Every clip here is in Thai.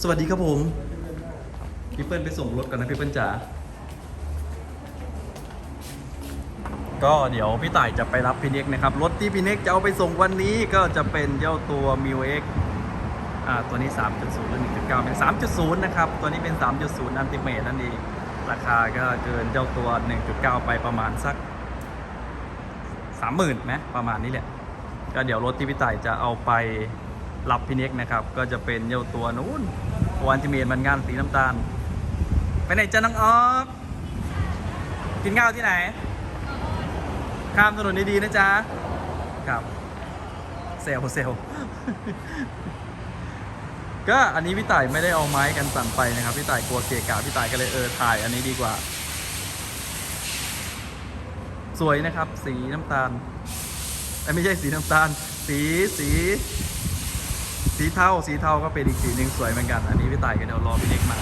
สวัสดีครับผมพี่เปิ้ลไปส่งรถก่อนนะพี่เปิ้ลจ๋าก็เดี๋ยวพี่ต่ายจะไปรับพี่เน็กนะครับ รถที่พี่เน็กจะเอาไปส่งวันนี้ก็จะเป็นเจ้าตัว m ิว X อ่าตัวนี้ 3.0หรือ1.9 เป็น 3.0 นะครับ ตัวนี้เป็น 3.0 อันติเม e นั่นเอง ราคาก็เกินเจ้าตัว 1.9 ไปประมาณสัก 30,000ไหมประมาณนี้แหละ ก็เดี๋ยวรถที่พี่ต่ายจะเอาไปรับพี่เน็กนะครับ ก็จะเป็นเจ้าตัวนู้น อันติเม e มันงานสีน้ำตาล ไปไหนจ้าน้องออกกินข้าวที่ไหน ข้ามถนนดีๆนะจ๊ะ ครับเซลเซลก็อันนี้พี่ต่ายไม่ได้เอาไม้กันสั่นไปนะครับพี่ต่ายกลัวเกะกะพี่ต่ายก็เลยเออถ่ายอันนี้ดีกว่า สวยนะครับ สีน้ำตาลไม่ใช่สีน้ำตาล สีสี สีเทาสีเทาก็เป็นอีกสีหนึ่งสวยเหมือนกัน อันนี้พี่ต่ายก็เดี๋ยวรอพี่เล็กมา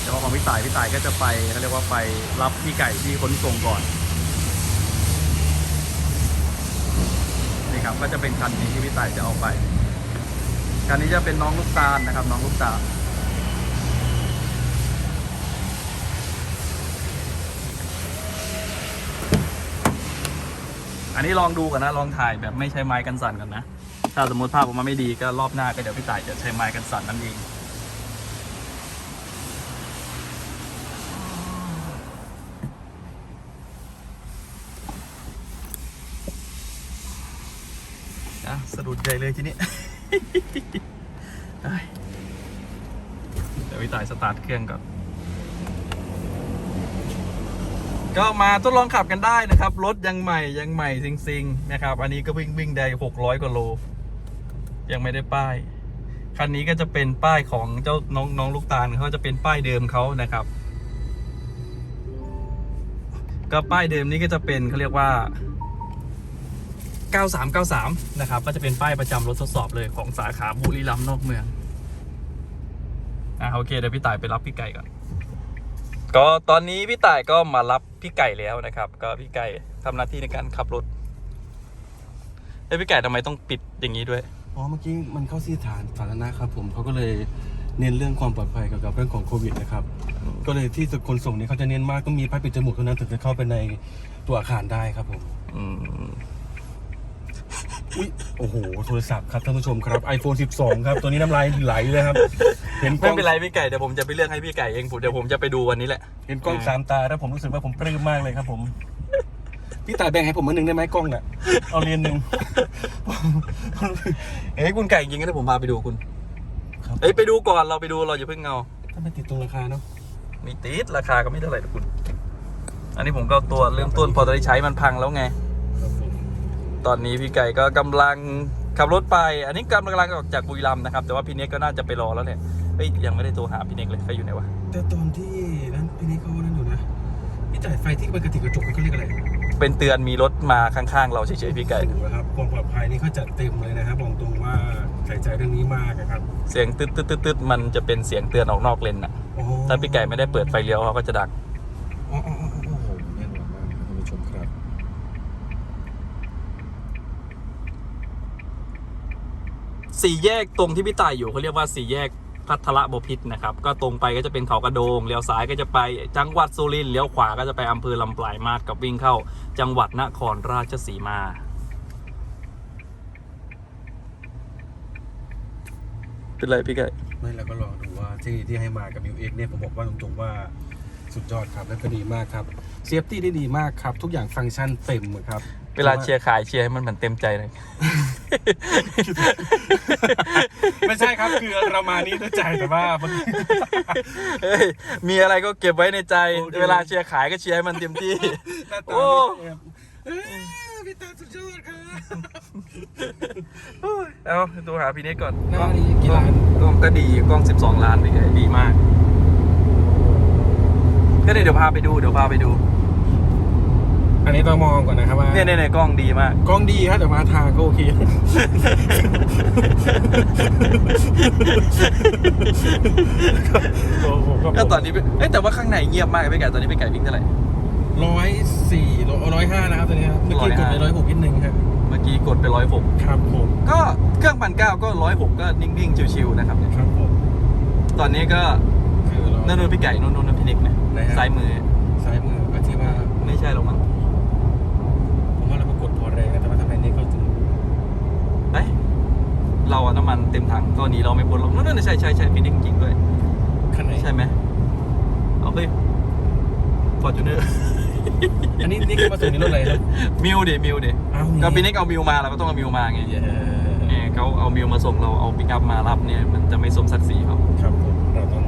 เดี๋ยวของพี่ต่ายพี่ต่ายก็จะไปเขาเรียกว่าไปรับพี่ไก่ที่ขนส่งก่อนนี่ครับก็จะเป็นคันนี้ที่พี่ต่ายจะเอาไปคันนี้จะเป็นน้องลูกตาลนะครับ น้องลูกตาลอันนี้ลองดูก่อนนะ ลองถ่ายแบบไม่ใช้ไม้กันสั่นก่อนนะ ถ้าสมมติภาพออกมาไม่ดีก็รอบหน้าก็เดี๋ยวพี่ต่ายจะใช้ไม้กันสั่นนั่นเองอะสะดุดใหญ่เลยทีนี้เดี๋ยวพี่ต่ายสตาร์ทเครื่องก่อน ก็มาทดลองขับกันได้นะครับ รถยังใหม่ยังใหม่ซิงๆนะครับ อันนี้ก็วิ่งวิ่งได้หกร้อยกว่าโล ยังไม่ได้ป้าย คันนี้ก็จะเป็นป้ายของเจ้าน้องน้องลูกตาลเขาจะเป็นป้ายเดิมเขานะครับ ก็ป้ายเดิมนี้ก็จะเป็นเขาเรียกว่า 9393 นะครับ ก็จะเป็นป้ายประจำรถทดสอบเลยของสาขาบุรีรัมย์นอกเมืองอะโอเคเดี๋ยวพี่ต่ายไปรับพี่ไก่ก่อนก็ตอนนี้พี่ต่ายก็มารับพี่ไก่แล้วนะครับ ก็พี่ไก่ทำหน้าที่ในการขับรถเอ้พี่ไก่ทำไมต้องปิดอย่างนี้ด้วย อ๋อเมื่อกี้มันเข้าที่ฐานสาธารณะครับผมเขาก็เลยเน้นเรื่องความปลอดภัยเกี่ยวกับเรื่องของโควิดนะครับ ก็เลยที่คนส่งเนี่ยเขาจะเน้นมากต้องมีผ้าปิดจมูกเท่านั้นถึงจะเข้าไปในตัวอาคารได้ครับผมอืมอุ้ยโอ้โหโทรศัพท์ครับท่านผู้ชมครับ iPhone 12 ครับตัวนี้น้ำลายไหลเลยครับ เห็นกล้ไม่องเป็นไรพี่ไก่เดี๋ยวผมจะไปเลือกให้พี่ไก่เองผมเดี๋ยวผมจะไปดูวันนี้แหละ เห็นกล้องสามตาแล้วผมรู้สึกว่าผมปลื้มมากเลยครับผม พี่ตายแบ่งให้ผมมาหนึ่งได้ไหมกล้องน่ะเอาเรียนหนึ่งเอ้ยคุณไก่จริงๆนะผมพาไปดูคุณครับเอ้ยไปดูก่อนเราไปดูเราอย่าเพิ่งเงาถ้าไม่ติดตรงราคาเนาะมีติดราคาก็ไม่เท่าไหร่นะคุณ อันนี้ผมก็เอาตัวเริ่มต้นพอตอนที่ใช้มันพังแล้วไงครับผมตอนนี้พี่ไก่ก็กำลังขับรถไป อันนี้กำลังออกจากบุรีรัมย์นะครับ แต่ว่าพี่เน็กก็น่าจะไปรอแล้วเนี่ยเฮ้ยยังไม่ได้โทรหาพี่เน็กเลยเขาอยู่ไหนวะแต่ตอนที่นั้นพี่นี่เขานั่นอยู่นะพี่จ่ายไฟที่มันกระติกกระจกมันเขาเรียกอะไร เป็นเตือนมีรถมาข้างๆ เราเฉยๆพี่ไก่ถูนะครับความปลอดภัยนี่เขาจัดเต็มเลยนะครับบอกตรงว่าใส่ใจเรื่องนี้มากนะครับเสียงตึ๊ดตึ๊ดตึ๊ดตึ๊ดมันจะเป็นเสียงเตือนออกนอกเลนน่ะโอ้ถ้าพี่ไก่ไม่ได้เปิดไฟเลี้ยวเขาก็จะดักอ๋ออ๋ออ๋อโอ้โหแน่นอนมากครับท่านผู้ชมครับสี่แยกตรงที่พี่ต่ายอยู่เขาเรียกว่าสี่แยก พัทรบพิษนะครับ ก็ตรงไปก็จะเป็นเขากระโดงเลี้ยวซ้ายก็จะไปจังหวัดสุรินทร์เลี้ยวขวาก็จะไปอำเภอลำปลายมาศกับวิ่งเข้า จังหวัดนครราชสีมาเป็นไรพี่ไก่ไม่แล้วก็ลองดูว่าที่ที่ให้มากับมิวเอ็กเนี่ยผมบอกว่าตรงๆว่าสุดยอดครับและก็ดีมากครับเซฟตี้ได้ดีมากครับ ทุกอย่างฟังก์ชันเต็มครับ เวลาเชียร์ขายเชียร์ให้มันเหมือนเต็มใจเลย ไม่ใช่ครับคือเรามานี่ด้วยใจแต่ว่าบางทีเฮ้ยมีอะไรก็เก็บไว้ในใจ โอเค เวลาเชียร์ขายก็เชียร์ให้มันเต็มที่ หน้าตาโอ้ ไม่แบบเอ้ยพี่ตาสุดยอดครับเอาดูหาพี่เน็กก่อนหน้านี้กี่ล้านกล้องก็ดีกล้อง 12 ล้านไปเลยดีมาก ก็เดี๋ยวพาไปดูเดี๋ยวพาไปดู อันนี้ต้องมองก่อนนะครับว่าเนี่ยเนี่ยเนี่ยกล้องดีมาก กล้องดีครับแต่มาทางก็โอเค ก็ตอนนี้เป็นเอ้ยแต่ว่าข้างในเงียบมากไปไก่ตอนนี้ไปไก่วิ่งเท่าไหร่ร้อยสี่ร้อยห้านะครับตัวนี้ครับเมื่อกี้กดไปร้อยหกนิดนึงครับเมื่อกี้กดไปร้อยหกครับผมก็เครื่องพันเก้าก็ร้อยหกก็นิ่งๆชิวๆนะครับเนี่ยครับผมตอนนี้ก็คือเรานั่นนู่นพี่ไก่นู่นนู่นพี่นิกนะไหนฮะซ้ายมือซ้ายมือก็ที่ว่าไม่ใช่หรอกมั้ง ผมว่าเราประกดพอแรงนะแต่ว่าทำไมนี่เขาถึง เอ้ยเราอะน้ำมัน เต็มถังตัวนี้เราไม่พ้นหรอกนั่นนั่นใช่ใช่ใช่พี่นิกจริงด้วย คันไหนใช่ไหมเอาไปฟอร์จูเนอร์อันนี้นี่คือมาส่งในรถอะไรครับมิวดิมิวดิอ้าวก็พี่นิกเอามิวมาเราก็ต้องเอามิวมาไงเย้เนี่ยเขาเอามิวมาส่งเราเอาปิกอัพมารับเนี่ยมันจะไม่สมศักดิ์ศรีเขาครับผมเราต้อง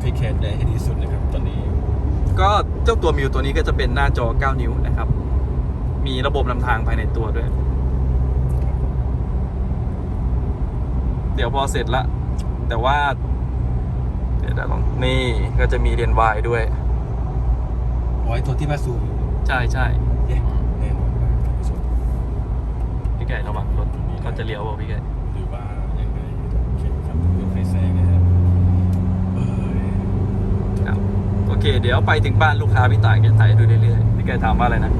เทคแคร์ใจให้ดีที่สุดนะครับตอนนี้ ก็เจ้าตัวมิวตัวนี้ก็จะเป็นหน้าจอ 9 นิ้วนะครับ มีระบบนำทางภายในตัวด้วย เดี๋ยวพอเสร็จละ แต่ว่าเดี๋ยวเดี๋ยวลองนี่ก็จะมีเรียนวายด้วยอ๋อไอตัวที่มาซูมใช่ใช่เย้แน่นอนมากท่านผู้ชมพี่ไก่ระวังรถเขาจะเลี้ยวเปล่าพี่ไก่หรือว่ายังไงโอเคครับยกไฟแซงนะฮะเอ้ยครับโอเค เดี๋ยวไปถึงบ้านลูกค้าพี่ต่ายแกถ่ายให้ดูเรื่อยๆพี่ไก่ถามว่าอะไรนะ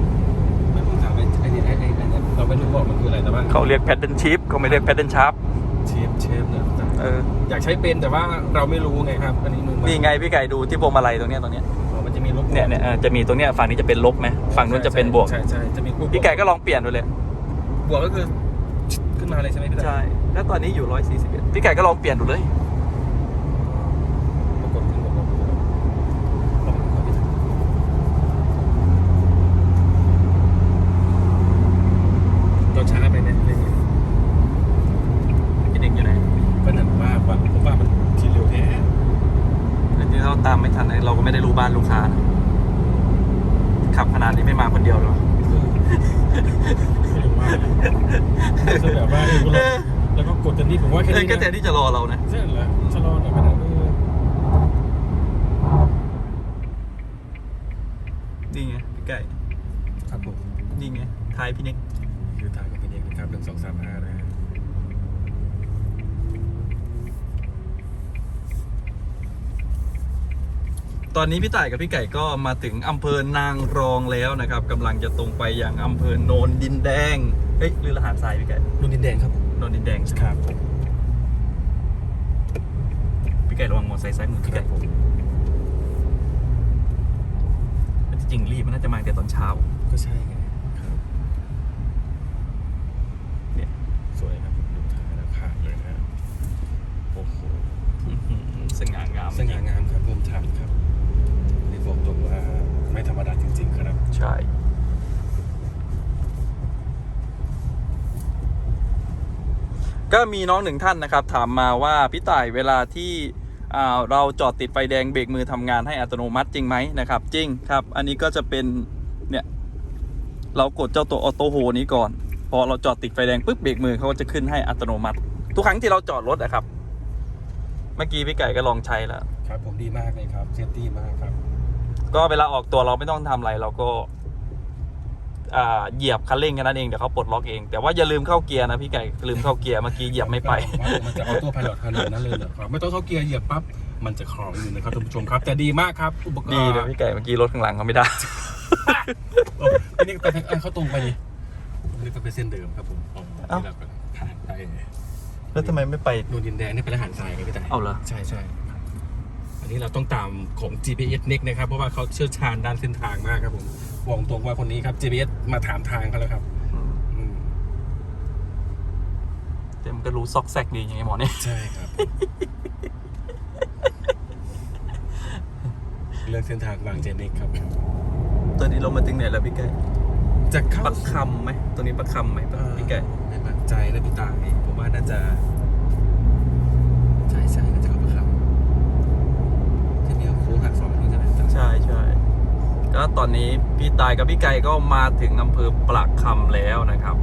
ไม่ผมถามไอ้ไอ้นี่ไอ้ไอ้ไอ้เนี่ยเราไม่รู้ว่ามันคืออะไรแต่ว่าเขาเรียกแพดเดิลชิปเขาไม่เรียกแพดเดิลชาร์ป เชฟเชฟเนี่ยแต่เออ อยากใช้เป็นแต่ว่าเราไม่รู้ไงครับ อันนี้มือใหม่นี่ไงพี่ไก่ดูที่พวงมาลัยตรงเนี้ยตรงเนี้ยอ๋อมันจะมีลบเนี่ยเนี่ยเออจะมีตรงเนี้ยฝั่งนี้จะเป็นลบไหมฝั่งนู้นจะเป็นบวก ใช่ใช่จะมีบวกพี่ไก่ก็ลองเปลี่ยนดูเลย บวกก็คือ ขึ้นมาเลยใช่ไหมพี่ตาใช่ แล้วตอนนี้อยู่ 141 พี่ไก่ก็ลองเปลี่ยนดูเลย ปรากฏขึ้นบวกลบลองดูครับพี่ตาเราช้าไปไหมเรื่องนี้ พี่เด็กอยู่ไหน ก็นั่นว่าว่าผมว่ามันทีเร็วแท้ แล้วที่เราตามไม่ทันนะเราก็ไม่ได้รู้บ้านลูกค้านะขับขนาดนี้ไม่มาคนเดียวหรอ ไม่รู้ว่า คือแบบว่าเออแล้วก็กดจนนี่ผมว่าแค่นี้ก็แทนที่จะรอเรานะใช่เหรอชะลอหน่อยก็ได้นี่ไงพี่ไก่ครับผมนี่ไงท้ายพี่นิกคือทายกับพี่เอกนะครับหนึ่งสองสามห้านะฮะ ตอนนี้พี่ต่ายกับพี่ไก่ก็มาถึงอำเภอนางรองแล้วนะครับกำลังจะตรงไปยังอำเภอโนนดินแดงเฮ้ยหรือละหารทรายพี่ไก่รุ่นดินแดงครับผมโนนดินแดงครับผมพี่ไก่ระวังมอเตอร์ไซค์ซ้ายมือคพี่รัไก่บผมมันจริงๆรีบมันน่าจะมาแต่ตอนเช้า ก็ใช่ไงครับเนี่ยสวยครับผมดูทางแล้วขาดเลยนะฮะโอ้โหอื้อหือสง่างามสง่างามครับผมทันครับนี่ บอกตรงว่าไม่ธรรมดาจริง ๆ ครับ ใช่ก็มีน้องหนึ่งท่านนะครับ ถามมาว่าพี่ต่ายเวลาที่อ่าเราจอดติดไฟแดงเบรกมือทำงานให้อัตโนมัติจริงไหมนะครับ จริงครับ อันนี้ก็จะเป็นเนี่ยเรากดเจ้าตัวออโต้โฮนี้ก่อน พอเราจอดติดไฟแดงปุ๊บเบรกมือเขาก็จะขึ้นให้อัตโนมัติ ทุกครั้งที่เราจอดรถอะครับ เมื่อกี้พี่ไก่ก็ลองใช้แล้ว ครับผมดีมากเลยครับเซฟตี้มากครับ ก็เวลาออกตัวเราไม่ต้องทำอะไรเราก็อ่าเหยียบคันเร่งแค่นั้นเองเดี๋ยวเขาปลดล็อกเอง แต่ว่าอย่าลืมเข้าเกียร์นะพี่ไก่ลืมเข้าเกียร์เมื่อกี้เหยียบไม่ไปว่ามันจะออโต้พายโขนาดนั้นเลยเหรอครับไม่ต้องเข้าเกียร์เหยียบปั๊บมันจะคลองอยู่นะครับท่านผู้ชมครับแต่ดีมากครับอุปกรณ์ดีเลยพี่ไก่เมื่อกี้รถข้างหลังเขาไม่ได้โอ้อันนี้ไปทางอันเข้าตรงไปดิอันนี้ก็เป็นเส้นเดิมครับผมอ๋อเอ้าที่เราก็ผ่านไปแล้วทำไมไม่ไปนูนดินแดงนี่เป็นอาหารทรายไงพี่แต่เอาเหรอใช่ใช่ครับ อันนี้เราต้องตามของ GPS Nick นะครับ เพราะว่าเขาเชี่ยวชาญด้านเส้นทางมากครับผมบอกตรงว่าคนนี้ครับ GPS มาถามทางเขาแล้วครับอืมแต่มันก็รู้ซอกแซกดีอย่างไงหมอเนี่ยใช่ครับเรื่องเส้นทางบางเจนิกครับ ตอนนี้เรามาถึงไหนแล้วพี่ไก่จะเข้าปักคำไหมตัวนี้ปักคำไหมเอ่อพี่ไก่ไม่มั่นใจนะพี่ตายผมว่าน่าจะ ใช่ใช่น่าจะเข้ามาครับ ที่นี่โค้งหักศอกนี่ใช่ไหมใช่ใช่ก็ตอนนี้พี่ตายกับพี่ไก่ก็มาถึงอำเภอปลักคำแล้วนะครับ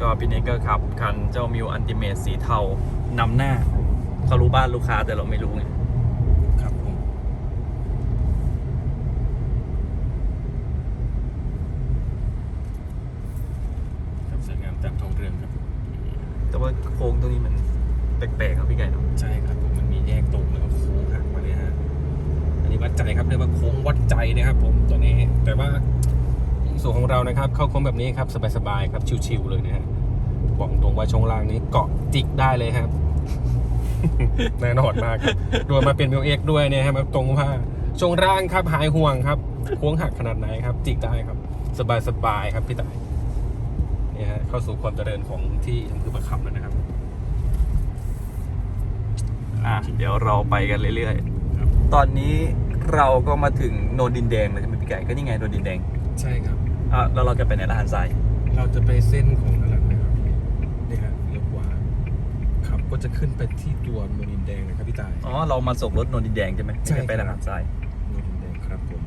ก็พี่นิกก็ขับคันเจ้ามิวอันติเมตสีเทานำหน้าเขารู้บ้านลูกค้าแต่เราไม่รู้ไงครับผมครับสวยงามตามทองเรืองครับ แต่ว่าโค้งตรงนี้มันแปลกๆครับพี่ไก่เนาะ วัดใจครับเรียกว่าโค้งวัดใจนะครับ ผมตัวนี้ แต่ว่าส่วนของเรานะครับ เข้าโค้งแบบนี้ครับสบายๆครับชิวๆเลยนะฮะบอกตรงว่าช่วงล่างนี้เกาะจิกได้เลยครับแน่นอนมากครับรวมมาเป็นมิวเอ็กด้วยเนี่ยครับตรงผ้าช่วงร่างครับหายห่วงครับโค้งหักขนาดไหนครับ จิกได้ครับ สบายสบายๆครับพี่ต่ายเนี่ยฮะเข้าสู่ความเจริญของที่อำเภอประคำแล้วนะครับอะเดี๋ยวเราไปกันเรื่อยๆตอนนี้ เราก็มาถึงโนนดินแดงเลยใช่ไหมพี่ไก่ก็นี่ไงโนนดินแดงใช่ครับอะแล้วเราจะไปไหนละหันซ้าย เราจะไปเส้นของนั่นแหละนะครับนี่ฮะเลี้ยวขวาครับก็จะขึ้นไปที่ตัวโนนดินแดงนะครับพี่ตาย อ๋อเรามาส่งรถโนนดินแดงใช่ไหมใช่ไม่ได้ไปทางหันซ้ายโนนดินแดงครับผม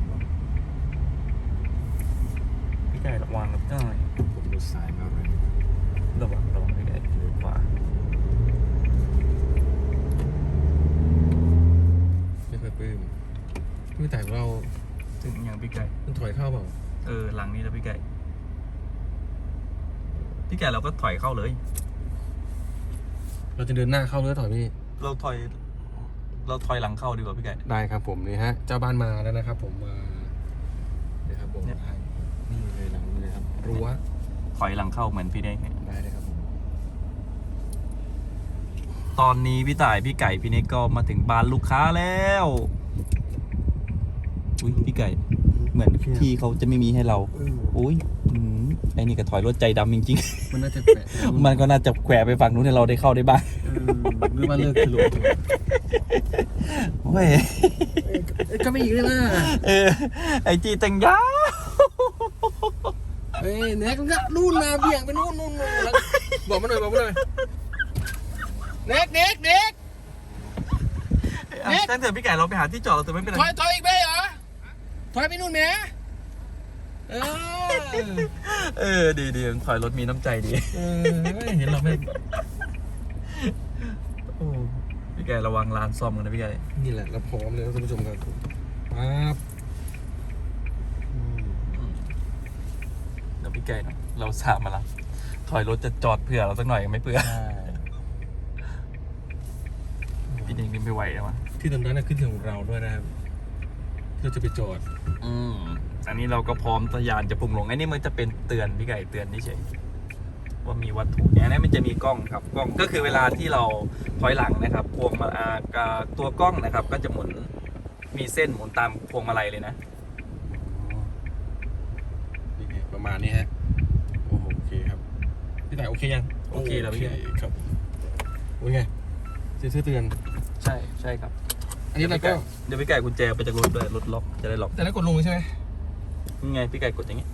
พี่ไก่ระวังนะจ้อยผมดูสายมากเลยระวังระวังพี่ไก่เลี้ยวขวา ไม่ค่อยปลื้ม พี่ตายของเรา ถึงยังพี่ไก่ มันถอยเข้าเปล่าเออหลังนี้แล้วพี่ไก่พี่ไก่เราก็ถอยเข้าเลย เราจะเดินหน้าเข้าหรือถอยพี่ เราถอย เราถอยหลังเข้าดีกว่าพี่ไก่ ได้ครับผมนี่ฮะ เจ้าบ้านมาแล้วนะครับ ผมมาเนี่ยครับผมเนี่ย นี่เลยหลังเลยครับรั้วถอยหลังเข้าเหมือนพี่เด้งเนี่ยได้เลยครับผมตอนนี้พี่ต่ายพี่ไก่พี่เน็กก็มาถึงบ้านลูกค้าแล้วอุ้ย พี่ไก่ เหมือนที่เขาจะไม่มีให้เราเอออุ้ยอืมไอ้นี่ก็ถอยรถใจดำจริงมันน่าจะแปะๆมันก็น่าจะแขวะไปฝั่งนู้นให้เราได้เข้าได้บ้างเออหรือว่าเลิกคือหลบเว้ยก็ไม่อีกเลยนะเออ ไอจีแต่งยาวเฮ้ยแน็กมันก็นู่นนะเบี่ยงไปนู่นนู่นนู่นแล้วบอกมาหน่อยบอกมาหน่อยเน็กเน็กเน็กเน็กตั้งแต่พี่ไก่เราไปหาที่จอดเราแต่ไม่เป็นไรถอยถอยอีกไปเหรอ ถอยไปนู่นแหมเออเออดีดีถอยรถมีน้ำใจดีเออเห็นเราไม่โอ้พี่ไก่ระวังร้านซ่อมกันนะพี่ไก่นี่แหละเราพร้อมเลยนะท่านผู้ชมครับปั๊บอืมเดี๋ยวพี่ไก่นะเราสามมาแล้วถอยรถจะจอดเผื่อเราสักหน่อยยังไม่เผื่อใช่พี่เด้งนี่ไม่ไหวแล้วมั้งที่ตรงนั้นนะขึ้นที่ของเราด้วยนะครับที่ เราจะไปจอด อืมอันนี้เราก็พร้อมทะยานจะพุ่งลงไอ้นี่มันจะเป็นเตือนพี่ไก่เตือนนี่เฉยว่ามีวัตถุเนี่ยอันนี้มันจะมีกล้องครับกล้องก็คือเวลาที่เราถอยหลังนะครับ พวงมาอ่าอ่าตัวกล้องนะครับ ก็จะหมุนมีเส้นหมุนตามพวงมาลัยเลยนะนี่ไงประมาณนี้ฮะโอ้โหโอเคครับพี่ต่ายโอเคยังโอเคแล้วพี่ครับโอเคเซ็นเซอร์เตือนใช่ใช่ครับ อันนี้เราก็เดี๋ยวพี่ไก่กุญแจไปจากรถด้วยรถล็อกจะได้ล็อกแต่แล้วกดลงใช่ไหมนี่ไงพี่ไก่กดอย่างงี้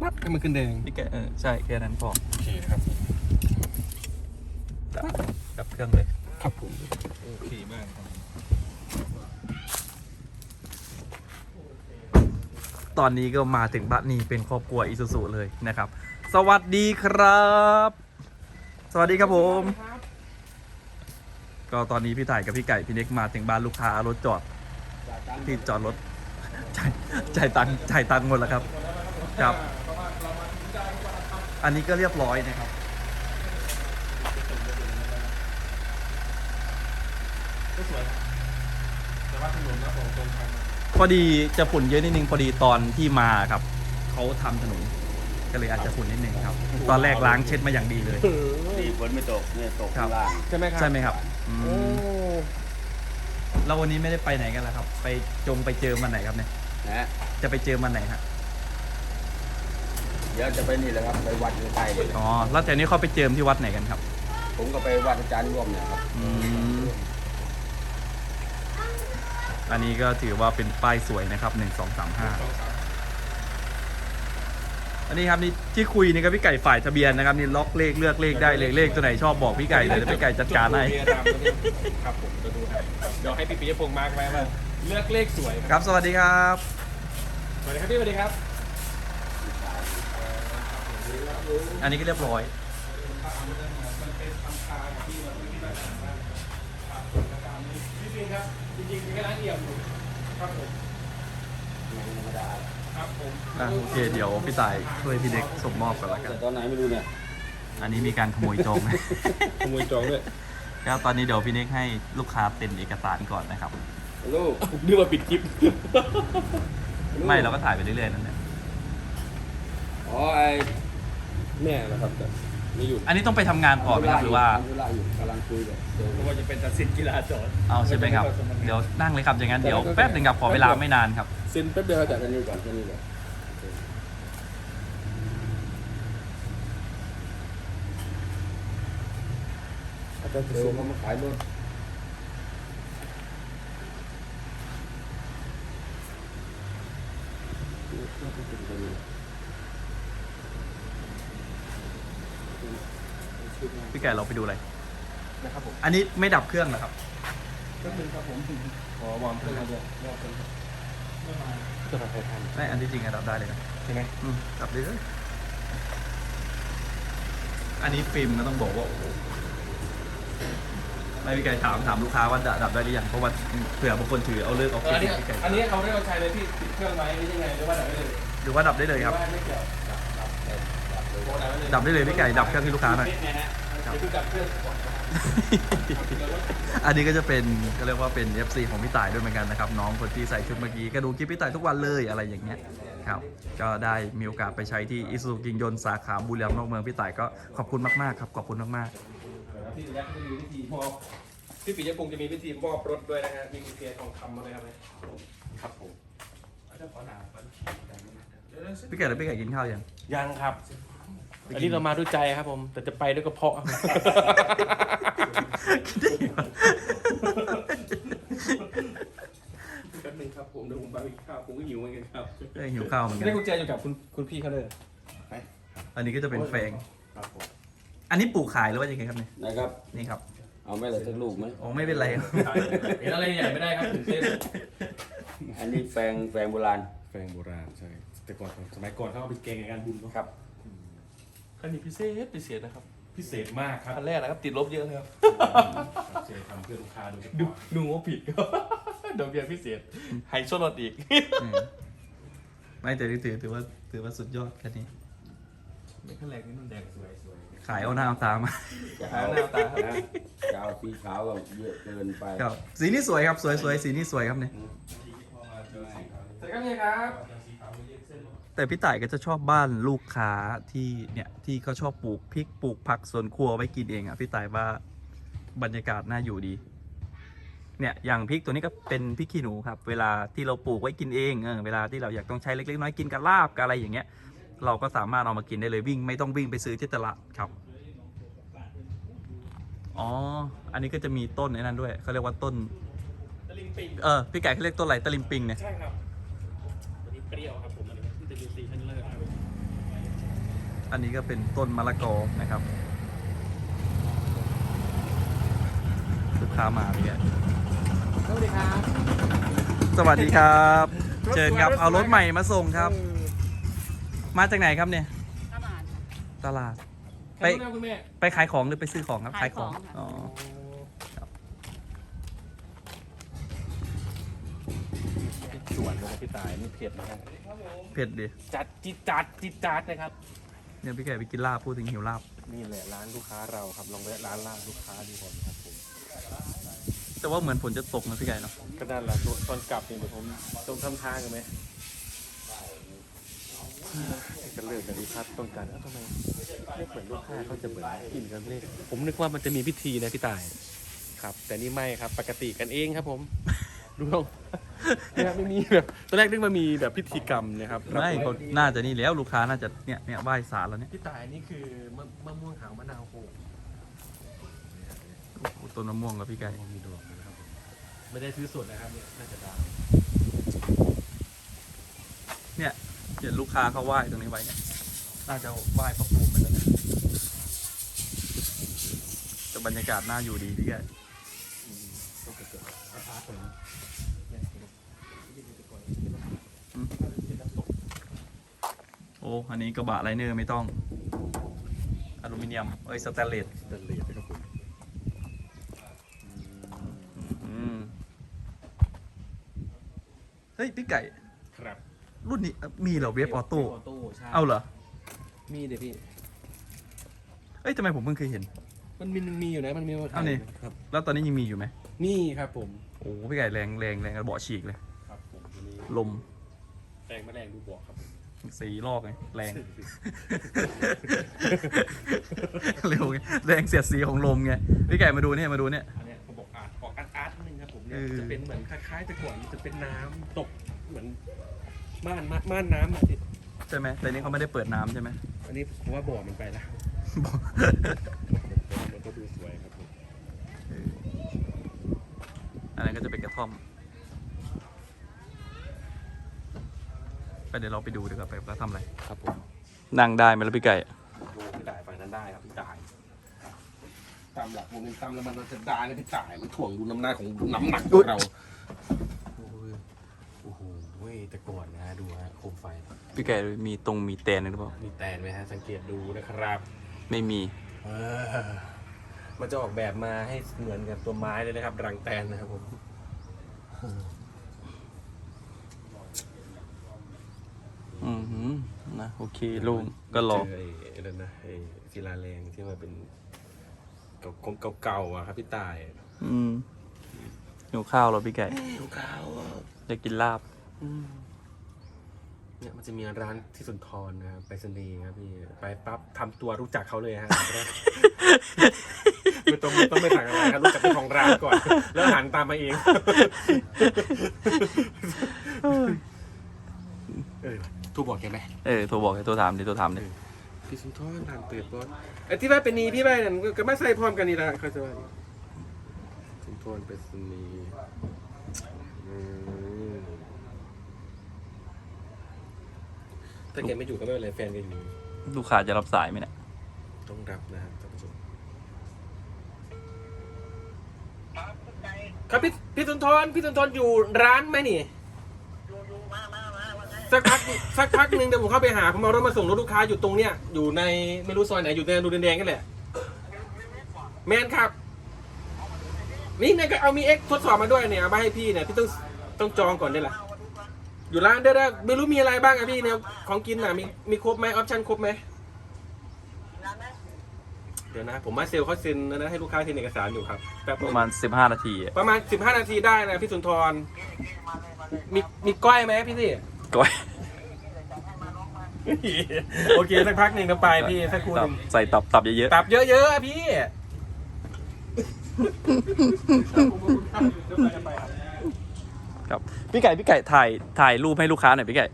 ปั๊บให้มันขึ้นแดงพี่ไก่เออใช่แค่นั้นพอโอเคครับดับดับเครื่องเลยครับผมโอเคมากครับตอนนี้ก็มาถึงบ้านนี้เป็นครอบครัวอิซูซุเลยนะครับ สวัสดีครับ สวัสดีครับผม ก็ตอนนี้พี่ถ่ายกับพี่ไก่พี่เน็กมาถึงบ้านลูกค้ารถจอดที่จอดรถจ่ายจ่ายตังค์จ่ายตังค์หมดแล้วครับ ครับ อันนี้ก็เรียบร้อยนะครับ ก็สวยแต่ว่าถนนนะของตรงทาง พอดีจะฝุ่นเยอะนิดนึงพอดีตอนที่มาครับ เขาทำถนน ก็เลยอาจจะฝุ่นนิดนึงครับ ตอนแรกล้างเช็ดมาอย่างดีเลย นี่ฝนไม่ตกเนี่ยตกครับข้างล่างใช่ไหมครับใช่ไหมครับอืมโอ้แล้ววันนี้ไม่ได้ไปไหนกันแล้วครับ ไปจงไปเจอมันไหนครับเนี่ย นะ จะไปเจอมันไหนฮะ เดี๋ยวจะไปนี่แหละครับไปวัดใกล้ๆเลยอ๋อ แล้วแต่นี้เขาไปเจอที่วัดไหนกันครับ ผมก็ไปวัดอาจารย์ร่วมเนี่ยครับอืม อันนี้ก็ถือว่าเป็นป้ายสวยนะครับหนึ่งสองสามห้าอั นนี้ครับนี่ที่คุยนี่ครับพี่ไก่ฝ่ายทะเบียนนะครับนี่ล็อกเลขเลือกเลขได้เลยเลขตัวไหนชอบบอกพี่ไก่เลยเดี๋ยวพี่ไก่จัดการให้ครับผมจะดูให้ครับเดี๋ยวให้พี่ปิยพงษ์มาร์กไว้ว่าเลือกเลขสวยครับสวัสดีครับ สวัสดีครับพี่สวัสดีครับอันนี้ก็เรียบร้อยพี่ปิงครับจริงๆเป็นแค่ร้านเดียวอยู่ครับผมครับผม อะโอเคเดี๋ยวพี่ต่ายช่วยพี่เด็กส่งมอบกันละกัน แต่ตอนไหนไม่รู้เนี่ยอันนี้มีการขโมยจองขโมยจองด้วยแล้วตอนนี้เดี๋ยวพี่เน็กให้ลูกค้าเต็นเอกสารก่อนนะครับลูกนึกว่าปิดคลิปไม่เราก็ถ่ายไปเรื่อยๆนั่นแหละอ๋อไอ้แม่นะครับไม่อยู่อันนี้ต้องไปทำงานก่อนไหมครับหรือว่า ทำธุระอยู่กำลังคุยกับเจอเพราะว่าจะเป็นตัดสินกีฬาจอดเอาใช่ไหมครับ เดี๋ยวนั่งเลยครับอย่างนั้นเดี๋ยวแป๊บหนึ่งครับขอเวลาไม่นานครับ เซ็นแป๊บเดียวครับจากอันนี้ก่อน แค่นี้เลยเออเขามาขายรถพี่ไก่เราไปดูอะไร นะครับผมอันนี้ไม่ดับเครื่องเหรอครับแป๊บนึงครับผมขอวอร์มเครื่องครับวอร์มเครื่องจะมาใครทไม่อันที่จริงอะดับได้เลยนะำใช่ไหมอืมดับได้เลย อันนี้ฟิล์มก็ต้องบอกว่าโอ้โห ไม่พี่ไก่ถามถามลูกค้าว่าดับดับได้หรือยังเพราะว่าเผื่อบางคนถือเอาเลิกเอาเออเก็อันนี้บพี่ไก่อันนี้เขาได้เอาใช้เลยพี่ติดเครื่องไหมหรือยังไงหรือว่าดับได้เลยหรือว่าดับได้เลยครับหอว่าไม่เกี่ยวโอ้ดับได้เลยดับได้เลยพี่ไก่ดับเครื่องที่ลูกค้าหน่อยเนะฮะเดี๋ยวเพิ่งดับเครื่องก่อนครับอันนี้ก็จะเป็นก็เรียกว่าเป็น FC ของพี่ต่ายด้วยเหมือนกันนะครับ น้องคนที่ใส่ชุดเมื่อกี้ก็ดูคลิปพี่ต่ายทุกวันเลยอะไรอย่างเงี้ยครับก็ได้มีโอกาสไปใช้ที่อิสุกิงยนต์สาขาบุรีรัมย์นอกเมืองพี่ต่ายก็ขอบคุณมากๆครับขอบคุณมาก พี่ปิยะก็จะมีวิธีมอบพี่ปิยะคงจะมีวิธีมอบรถด้วยนะฮะมีกุญแจทองคำอะไรครับไหมครับผมอาจจะขอหนาก่อนๆพี่ไก่แล้วพี่ไก่กินข้าวยัง ยังครับ อันนี้เรามาด้วยใจครับผม แต่จะไปด้วยกระเพาะแป๊บนึงครับผมเดี๋ยวผมไปกินข้าวผมก็หิวเหมือนกันครับเอ้ยหิวข้าวเหมือนกันได้กุญแจอยู่กับคุณคุณพี่เขาเลยอันนี้ก็จะเป็นแฟงครับผม อันนี้ปลูกขายหรือว่ายังไงครับเนี่ยนะครับ นี่ครับเอาไหม่ละสักลูกไหม โอ้ไม่เป็นไรครับเห็นอะไรใหญ่ไม่ได้ครับถึงเต้นอันนี้แฟงแฟงโบราณแฟงโบราณใช่แต่ก่อนสมัยก่อนเขาเอาไปเกงในการบุญเนาะครับคันนี้พิเศษพิเศษนะครับพิเศษมากครับคันแรกนะครับติดลบเยอะเลยครับเจทำเพื่อลูกค้าโดยเฉดูพาะดูว่าผิดก็ดอกเบี้ยพิเศษไฮโซลดอีกอืมไม่แต่ถือถือว่าถือว่าสุดยอดแค่นี้เป็นขั้นแรกนี่มันแดงสวยสวย ขายเอาหน้าเอาตามา จะเอาหน้าตาครับนะจะเอาสีขาวก็เยอะเกินไปครับ สีนี้สวยครับ สวยสวยสีนี้สวยครับเนี่ยสวัสดีครับเนี่ยครับแต่พี่ต่ายก็จะชอบบ้านลูกค้าที่เนี่ยที่เขาชอบปลูกพริกปลูกผักสวนครัวไว้กินเองอะพี่ต่ายว่าบรรยากาศน่าอยู่ดี เนี่ยอย่างพริกตัวนี้ก็เป็นพริกขี้หนูครับ เวลาที่เราปลูกไว้กินเองเออเวลาที่เราอยากต้องใช้เล็กๆน้อยๆกินกับลาบกับอะไรอย่างเงี้ย เราก็สามารถเอามากินได้เลยวิ่ง ไม่ต้องวิ่งไปซื้อที่ตลาดครับ อ๋อ อันนี้ก็จะมีต้นไอ้นั้นด้วยเขาเรียกว่าต้นตะลิงปิงเออพี่ไก่เขาเรียกต้นอะไรตะลิมปิงเนี่ยใช่ครับวันนี้เปรี้ยวครับผมอันนี้มันจะมีสีชั้นเลิศครับอันนี้ก็เป็นต้นมะละกอนะครับลูกค้ามาพี่ไก่สวัสดีครับ สวัสดีครับรถสวยเชิญครับรถสวยเอารถใหม่มาส่งครับ มาจากไหนครับเนี่ย ตลาดตลาด ไป ไปคุณแม่ไปขายของหรือไปซื้อของครับ ขายของอ๋อสวนเลยนะพี่ตายนี่เผ็ดนะครับเผ็ดดิ จัดจิดจัดจิดจัดนะครับ เนี่ยพี่ไก่ไปกินลาบพูดถึงหิวลาบ นี่แหละร้านลูกค้าเราครับ ลองแวะร้านล่างลูกค้าดีกว่าครับผม แต่ว่าเหมือนฝนจะตกนะพี่ไก่เนาะ ก็นั่นแหละตอนกลับเนี่ยเดี๋ยวผมต้องทำทางกันไหม ก็เลิกกันดิพัดต้องการเอ้าทำไมเรียกเหมือนลูกค้าเขาจะเหมือนกินกันเลขผมนึกว่ามันจะมีพิธีนะพี่ตาย ครับ แต่นี่ไม่ครับ ปกติกันเองครับ ผมดูลงเนี่ยไม่มีแบบตอนแรกนึกว่ามีแบบพิธีกรรมเนะครับไม่เขาน่าจะนี่แล้วลูกค้าน่าจะเนี่ยเนี่ยไหว้สารแล้วเนี่ยพี่ตายนี่คือมะมะม่วงหาวมะนาวโหโอ้โหต้นมะม่วงกับพี่ไก่มีดอกนะครับผมไม่ได้ซื้อสดนะครับเนี่ยน่าจะดังเนี่ย เห็นลูกค้าเขาไหว้ตรงนี้ไว้เนี่ยน่าจะไหว้พระภูมิไปแล้วเนี่ยแต่บรรยากาศน่าอยู่ดีพี่ไก่ต้องเกิดอาพาร์ตเลยนะโอ้ อันนี้กระบะไลเนอร์ไม่ต้อง อลูมิเนียม เอ้ย สแตนเลสสแตนเลสนะครับผมอืมเฮ้ย พี่ไก่ค รับรุ่นนี้เอ่อมีเหรอเวฟออโต้ออโต้ใช่เอาเหรอ มีเดี๋ยวพี่ เอ้ยทำไมผมเพิ่งเคยเห็น มันมีมันมีอยู่นะ มันมีมาเอานี่ ครับ แล้วตอนนี้ยังมีอยู่ไหมนี่ครับผม โอ้พี่ไก่แรงแรงแรงกระบอกฉีกเลย ครับผมวันนี้ลมแรงมาแรงดูบอกครับผมสีลอกไงแรง เร็วไงแรงเสียดสีของลมไงพี่ไก่มาดูเนี่ยมาดูเนี่ย อันเนี้ยผมบอกอาร์ตออกอาร์ตอาร์ตนิดนึงครับผมเนี่ยเออ จะเป็นเหมือนคล้ายๆแต่ก่อนมันจะเป็นน้ำตกเหมือน ม่านม่านม่านน้ำอะที่ใช่ไหมแต่นี่เขาไม่ได้เปิดน้ำใช่ไหม อันนี้ผมว่าบ่อมันไปแล้วมันก็ดูสวยครับผมอันนั้นก็จะเป็นกระท่อมไปเดี๋ยวเราไปดูดีกว่าไปเขาทำอะไร ครับผมนั่งได้ไหมล่ะพี่ไก่ ดูพี่ต่ายฝั่งนั้นได้ครับพี่ต่ายตามหลักวงเงินตามแล้วมันจะได้นะพี่ต่ายมันถ่วงดูน้ำหนักของน้ำหนักของเราโอ้ยโอ้โหแต่ก่อนนะ ดูฮะโคมไฟพี่ไก่มีตรงมีแตนหรือเปล่า มีแตนไหมฮะสังเกตดูนะครับไม่มี เออมันจะออกแบบมาให้เหมือนกับตัวไม้เลยนะครับ รังแตนนะครับผมอือหือนะโอเคลุงก็รอเจอไอ้ไอ้นั่นนะไอ้ศิลาแรงที่มันเป็นเก่าเก่าๆอะครับพี่ตายอืมหิวข้าวเหรอพี่ไก่ดูข้าวอะอยากกินลาบ เนี่ยมันจะมีร้านที่สุนทรนะครับไปสนีย์ครับพี่ไปปั๊บทำตัวรู้จักเขาเลยฮะ ไม่ต้องไม่ต้องไม่สั่งอะไรครับรู้จักเป็นของร้านก่อน แล้วหันตามมาเอง เออทูบอกแกไหมเออโทรบอกให้โทรถามดิโทรถามดิพี่สุนทรทานเปิดบอสไอ้ที่ว่าเป็นนีพี่ใบนั่นก็ไม่ใส่พร้อมกันนี่ละเขาจะว่าสุนทรเป็นสนีย์อืม ถ้าแกไม่อยู่ก็ไม่เป็นไรแฟนแกอยู่ ลูกค้าจะรับสายไหมเนี่ยต้องรับนะครับท่านผู้ชมครับพี่พี่สุนทรพี่สุนทรอยู่ร้านไหมนี่สักพักสักพักหนึ่งเดี๋ยวผมเข้าไปหาผมเอารถมาส่งรถลูกค้าอยู่ตรงเนี้ยอยู่ในไม่รู้ซอยไหนอยู่ในรูแดงๆกันแหละ แมนครับ นี่ไงก็เอามีเอ็กทดสอบมาด้วยเนี่ยเอามาให้พี่เนี่ยพี่ต้องต้องจองก่อนได้ละอ ยู่ร้านเด้อๆไม่รู้มีอะไรบ้างอะพี่เนี่ยของกินน่ะมีมีครบไหมออปชั่นครบไหมเดี๋ยวนะ ผมมาเซลลเขาเซ็นแล้วนะให้ลูกค้าเซ็นเอกสารอยู่ครับแป๊บปนึงระมาณ 15 นาทีอะประมาณสิบห้านาทีได้นะพี่สุนทรมีมีก้อยไหมพี่สิ ก้อยโอเคสักพักหนึ่งก็ไปพี่สักครู่หตับนึ่งใส่ตับตับเยอะตับเยอะๆอะพี่ๆ ครับพี่ไก่พี่ไก่ถ่ายถ่ายรูปให้ลูกค้าหน่อยพี่ไก่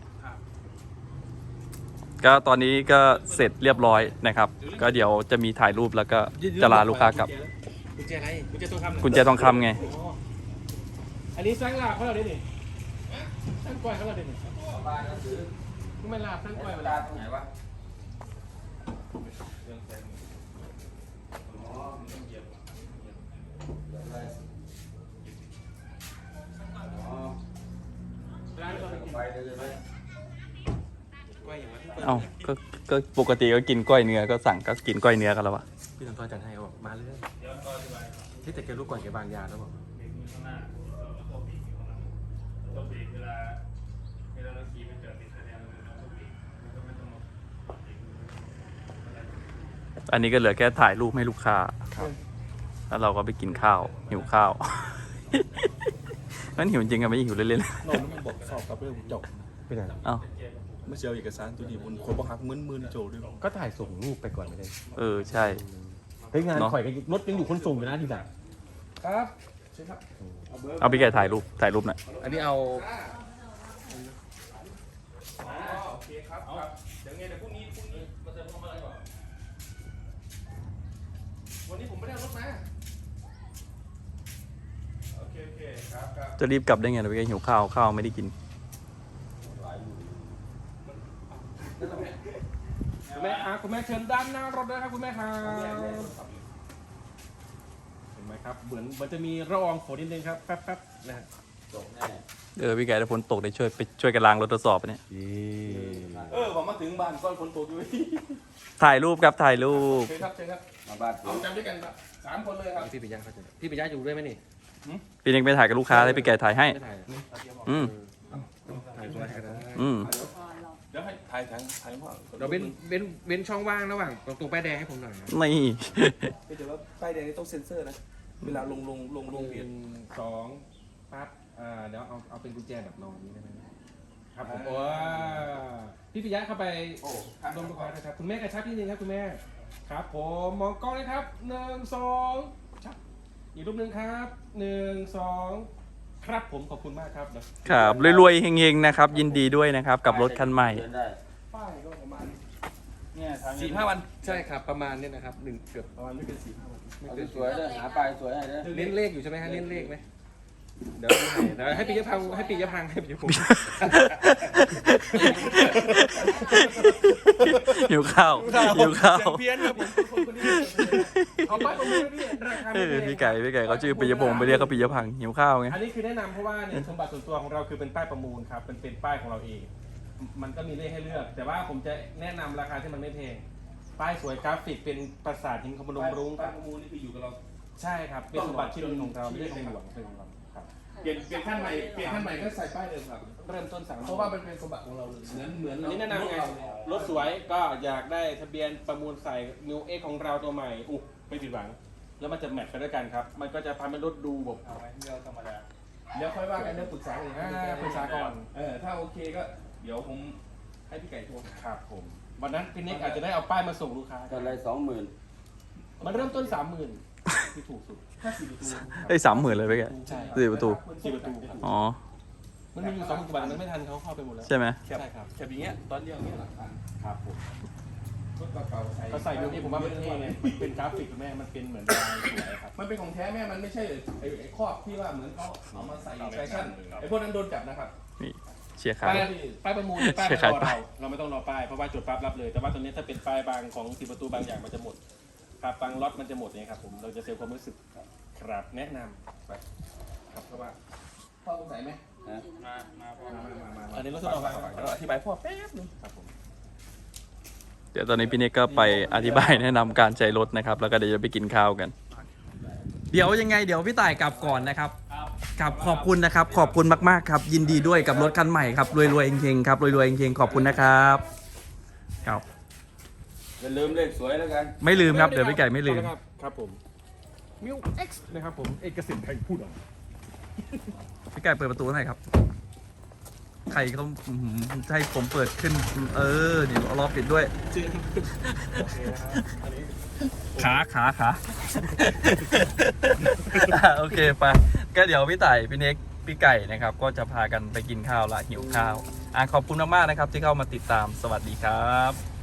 ก็ตอนนี้ก็เสร็จเรียบร้อยนะครับ ก็เดี๋ยวจะมีถ่ายรูปแล้วก็จะลาลูกค้ากลับกุญแจอะไรกุญแจทองคำเหรอกุญแจทองคำไงอันนี้สร้างลาบเขาเราได้ดิสร้างกล้วยเขาเราได้ดิไม่ลาบสร้างกล้วยมาลาบตรงไหนวะ ไปกินไปเลยไหมกล้วยอย่างนั้นเอ้าก็ก็ปกติก็กินก้อยเนื้อก็สั่งก็กินก้อยเนื้อกันแล้ววะพี่สันทอจัดให้บอกมาเรื่อยที่แต่แกรู้ก่อนแกบางยาแล้วบอกอันนี้ก็เหลือแค่ถ่ายรูปให้ลูกค้าแล้วเราก็ไปกินข้าวหิวข้าว มันหิวจริงอะไม่ได้หิวเล่นเราต้องบอกสอบกับเรื่องจบไม่ได้ๆเอ้าไม่เชียวเอกสารตัวนี้บนคนบังคับมึนมึนๆโจด้วยก็ถ่ายส่งรูปไปก่อนไม่ได้เออใช่ เฮ้ยงานเนอะ ข่อยก็รถยังอยู่คนส่งอยู่นะทีหลังครับใช่ครับเอาพี่ไก่ถ่ายรูปถ่ายรูปหน่อยอันนี้เอาโอเคครับครับเดี๋ยวไงเดี๋ยวพรุ่งนี้พรุ่งนี้มาเจอผมอะไรก่อนวันนี้ผมไม่ได้เอารถมาโอเคโอเคครับครับ จะรีบกลับได้ไงเราพี่ไก่หิวข้าวข้าวไม่ได้กิน คุณแม่ครับคุณแม่เชิญด้านหน้ารถนะครับคุณแม่ครับเห็นไหมครับเหมือนมันจะมีระอองฝนนิดนึงครับแป๊บๆนะฮะจบแน่เออพี่ไก่ถ้าฝนตกได้ช่วยไปช่วยกันล้างรถทดสอบปะเนี่ยเออผมมาถึงบ้านก้อนฝนตกอยู่ ถ่ายรูปครับถ่ายรูปเชิญครับเชิญครับมาบ้านผเอามจำด้วยกันครับสามคนเลยครับพี่ปิยะเขาจะพี่ปิยะอยู่ด้วยไหมนี่ พี่ยังไปถ่ายกับลูกค้าเลยพี่ไก่ถ่ายให้ ไม่ถ่ายอืมถ่ายด้วยก็ได้อืมเดี๋ยวให้ถ่ายทั้งถ่ายพ่อเราเว้นเว้นเว้นช่องว่างระหว่างตรงตรงป้ายแดงให้ผมหน่อยนะนี่ เดี๋ยวว่าป้ายแดงนี่ต้องเซ็นเซอร์นะ เวลาลงลงลงลงหเปลี่ยนนึ่งสองปั๊บอ่าเดี๋ยวเอาเอาเป็นกุญแจแบบนอนนี้ได้ไหมครับผมโอ้พี่พี่ปิยะเข้าไปโอ้ดมลูกค้านะครับคุณแม่กระชับนิดนึงครับคุณแม่ ครับผมมองกล้องเลยครับหนึ่งสองชับ อีกรูปหนึ่งครับหนึ่งสองครับผมขอบคุณมากครับเดี๋ยวครับรวยๆเฮงๆนะครับ ยินดีด้วยนะครับ กับรถคันใหม่เดินได้ป้ายก็ประมาณเนี่ยทางสี่ห้าวันใช่ครับประมาณเนี้นะครับหนึ่งเกือบประมาณไม่เกินสี่ห้าวันไม่เอาเกินสวยๆเด้อหาปลายสวยให้เด้อเล่นเลขอยู่ใช่ไหมฮะเล่นเลขไหม เดี๋ยวให้เดี๋ยวให้ปิยะพังให้ปิยะพังให้ปิยะพังหิวข้าวหิวข้าวเพี้ยนครับผมคนนี้เอาป้ายตรงนี้พี่ราคาเอไม่อแพงพี่ไก่พี่ไก่เขาชื่อปิยพงศ์ไปเรียกเขาปิยพังศ์หิวข้าวไงอันนี้คือแนะนำเพราะว่าเนี่ยสมบัติส่วนตัวของเราคือเป็นป้ายประมูลครับเป็นเป็นป้ายของเราเอง มันก็มีเลขให้เลือก แต่ว่าผมจะแนะนำราคาที่มันไม่แพงป้ายสวยกราฟิกเป็นปราสาทหินคำพนมรุ้งคป้ารับประมูลนี่คืออยู่กับเรา ใช่ครับเป็นสมบัติที่ดินของเราไม่ใช่ของหลวงเป็นของเราครับ เปลี่ยนเปลี่ยนขั้นใหม่เปลี่ยนขั้นใหม่ก็ใส่ป้ายเดิมครับ เริ่มต้นสามเพราะว่ามันเป็นสมบัติของเราเลยเหมือนเหมือนอันนี้แนะนำไง รถสวยก็อยากได้ทะเบียนประมูลใส่มิวเอ็กของเราตัวใหม่อุ๊ไม่ผิดหวัง แล้วมันจะแมทช์กันด้วยกันครับ มันก็จะทำให้รถดูแบบเอาไว้เดียวธรรมดาเดี๋ยวค่อยว่ากันเรื่องปรึกษากันอีกอ่าปรึกษาก่อนเออถ้าโอเคก็เดี๋ยวผมให้พี่ไก่โทรหาครับผม วันนั้นพี่นิกอาจจะได้เอาป้ายมาส่งลูกค้าก็เลยสองหมื่นมันเริ่มต้นสามหมื่น ที่ถูกสุดถ้าสี่ประตูได้สามหมื่นเลยพี่ไก่ใช่สี่ประตู สี่ประตูครับอ๋อ มันมีอยู่สองหมื่นกว่าบาทมันไม่ทันเขาเข้าไปหมดแล้วใช่ไหมใช่ครับแค่อย่างเงี้ยตอนเดียวอย่างเงี้ยหลักพันครับผมรถเก่าๆใส่เขาใส่ดูนี่ผมว่ามันเท่ไงมันเป็นกราฟิกแม่ มันเป็นเหมือนลายสวยครับ มันเป็นของแท้แม่ มันไม่ใช่ไอ้ไอ้ครอบที่ว่าเหมือนเขาเอามาใส่แฟชั่นไอ้พวกนั้นโดนจับนะครับนี่เชียร์ขาป้ายป้ายประมูลป้ายใช่รครัอบเราเราไม่ต้องรอป้ายเพราะว่าจดปั๊บรับเลย แต่ว่าตอนนี้ถ้าเป็นป้ายบางของสีประตูบางอย่างมันจะหมด ครับบางล็อตมันจะหมดเนี่ยครับผมเราจะเซลล์ความรู้สึกครับแนะนำไปครับเพราะว่าพ่อสงสัยไหมนะมามาพ่อมามามาอันนี้รถทดลองครับเราอธิบายพ่อแป๊บนึงครับผมเดี๋ยวตอนนี้พี่เนกก็ไปอธิบายแนะนำการใช้รถนะครับ แล้วก็เดี๋ยวจะไปกินข้าวกัน เดี๋ยวยังไงเดี๋ยวพี่ต่ายกลับก่อนนะครับครับขอบคุณนะครับ ขอบคุณมากๆครับ ยินดีด้วยกับรถคันใหม่ครับรวยๆเฮงๆครับรวยๆเฮงๆขอบคุณนะครับครับ อย่าลืมเลขสวยแล้วกัน ไม่ลืมครับ เดี๋ยวพี่ไก่ไม่ลืม ครับครับผมมิวเอ็กซ์นะครับผมเอกสิทธิ์ไทยพูดอะพี่ไก่เปิดประตูให้ครับ ใครเขาอื้อหือให้ผมเปิดขึ้น เออเดี๋ยวรอปิดด้วย จริงโอเคนะครับอันนี้ขาขาขาอะโอเคไปก็เดี๋ยวพี่ต่ายพี่เน็กพี่ไก่นะครับ ก็จะพากันไปกินข้าวละหิวข้าว อะขอบคุณมากๆนะครับ ที่เข้ามาติดตามสวัสดีครับ